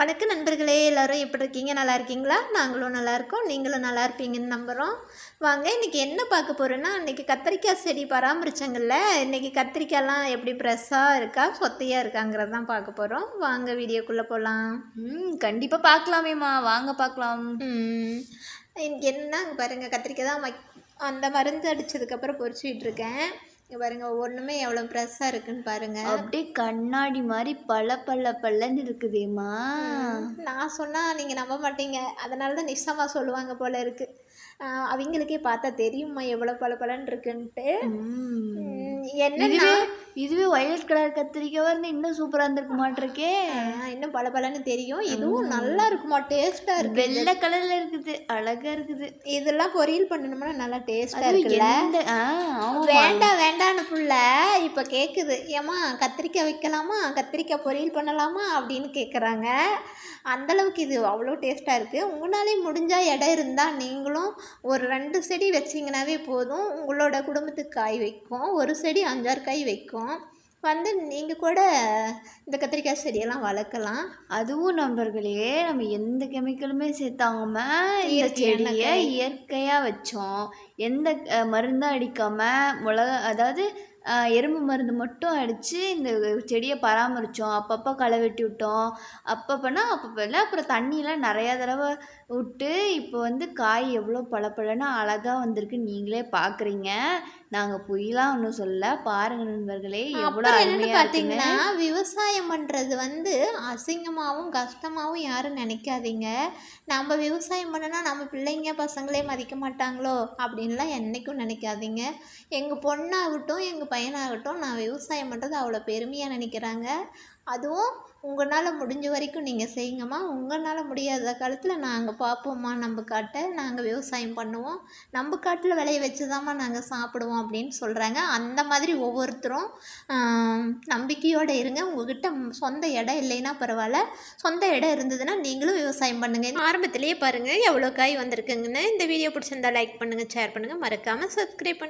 வணக்கம் நண்பர்களே எல்லாரும் எப்படி இருக்கீங்க? நல்லா இருக்கீங்களா? நாங்களும் நல்லா இருக்கோம். நீங்களும் நல்லா இருப்பீங்கன்னு நம்புகிறோம் வாங்க இன்றைக்கி என்ன பார்க்க போகிறோன்னா இன்றைக்கி கத்திரிக்காய் செடி பராமரிச்சங்கள்ல இன்றைக்கி கத்திரிக்காய்லாம் எப்படி ஃப்ரெஷ்ஷாக இருக்கா சொத்தையாக இருக்காங்கிறது தான் பார்க்க போகிறோம் வாங்க வீடியோக்குள்ளே போகலாம் ம் கண்டிப்பாக பார்க்கலாமேம்மா. வாங்க பார்க்கலாம். என்ன இங்க பாருங்க கத்திரிக்காய் தான் வை- அந்த மருந்து அடித்ததுக்கப்புறம் இருக்கேன். இங்க பாருங்க ஒவ்வொன்றுமே எவ்வளோ ஃப்ரெஷ்ஷாக இருக்குன்னு பாருங்க. அப்படியே கண்ணாடி மாதிரி பல பல பல்லன்னு இருக்குதேம்மா. நான் சொன்னால் நீங்கள் நம்ப மாட்டீங்க. அதனால தான் நிச்சயமாக சொல்லுவாங்க போல இருக்கு. அவங்களுக்கே பார்த்தா தெரியுமா எவ்வளோ பல பலன் இருக்குன்ட்டு. என்னன்னா இதுவே வயலட் கலர் கத்திரிக்காய் இருந்து இன்னும் சூப்பராக இருந்திருக்க மாட்டிருக்கே. இன்னும் பல பலன்னு தெரியும். இதுவும் நல்லா இருக்குமா டேஸ்ட்டாக இருக்கு வெள்ளை கலர்ல இருக்குது அழகா இருக்குது. இதெல்லாம் பொரியல் பண்ணணும்னா நல்லா டேஸ்ட்டாக இருக்குல்ல. ஆமா. வேண்டாம். வேண்டான்னு புள்ள இப்போ கேட்குது ஏம்மா கத்திரிக்காய் வைக்கலாமா? கத்திரிக்காய் பொரியல் பண்ணலாமா? அப்படின்னு கேட்குறாங்க அந்தளவுக்கு இது அவ்வளோ டேஸ்ட்டாக இருக்குது உங்களாலே முடிஞ்சால் இடம் இருந்தால் நீங்களும் ஒரு ரெண்டு செடி வச்சிங்கனாவே போதும். உங்களோட குடும்பத்துக்கு காய் வைக்கும். ஒரு செடி அஞ்சாறு காய் வைக்கும். வந்து நீங்கள் கூட இந்த கத்திரிக்காய் செடியெல்லாம் வளர்க்கலாம். அதுவும் நண்பர்களே நம்ம எந்த கெமிக்கலுமே சேர்த்தாம இந்த செடியை இயற்கையாக வச்சோம். எந்த மருந்தும் அடிக்காம மிளகா அதாவது எறும்பு மருந்து மட்டும் அடித்து இந்த செடியை பராமரித்தோம் அப்பப்போ களை வெட்டி விட்டோம். அப்பப்போனா அப்பப்போ இல்லை அப்புறம் தண்ணியெலாம் நிறையா தடவை விட்டு இப்போ வந்து காய் எவ்வளோ பளபளன்னு அழகாக வந்திருக்கு. நீங்களே பார்க்குறீங்க. நாங்கள் பொய்லாம் ஒன்றும் சொல்ல பாருங்க நண்பர்களே எவ்வளோ என்னன்னு பார்த்தீங்கன்னா விவசாயம் பண்ணுறது வந்து அசிங்கமாகவும் கஷ்டமாகவும் யாரும் நினைக்காதீங்க. நம்ம விவசாயம் பண்ணனா நம்ம பிள்ளைங்க பசங்களே மதிக்க மாட்டாங்களோ? அப்படின்லாம் என்றைக்கும் நினைக்காதீங்க. எங்கள் பொண்ணாகட்டும் எங்கள் பையனாகட்டும். நான் விவசாயம் பண்ணுறது அவ்வளோ பெருமையாக நினைக்கிறாங்க. அதுவும் உங்களால் முடிஞ்ச வரைக்கும் நீங்கள் செய்யுங்கம்மா. உங்களால் முடியாத காலத்தில் நாங்கள் பார்ப்போம்மா நம்ம காட்டை நாங்கள் விவசாயம் பண்ணுவோம். நம்ம காட்டில் விளைய வச்சு தாம்மா நாங்கள் சாப்பிடுவோம் அப்படின்னு சொல்கிறாங்க அந்த மாதிரி ஒவ்வொருத்தரும் நம்பிக்கையோடு இருங்க. உங்ககிட்ட சொந்த இடம் இல்லைன்னா பரவாயில்ல. சொந்த இடம் இருந்ததுன்னா நீங்களும் விவசாயம் பண்ணுங்கள் ஆரம்பத்திலேயே பாருங்கள் எவ்வளோ காய் வந்திருக்குங்கன்னு. இந்த வீடியோ பிடிச்சிருந்தா லைக் பண்ணுங்கள் ஷேர் பண்ணுங்கள் மறக்காமல் சப்ஸ்கிரைப் பண்ணுங்கள்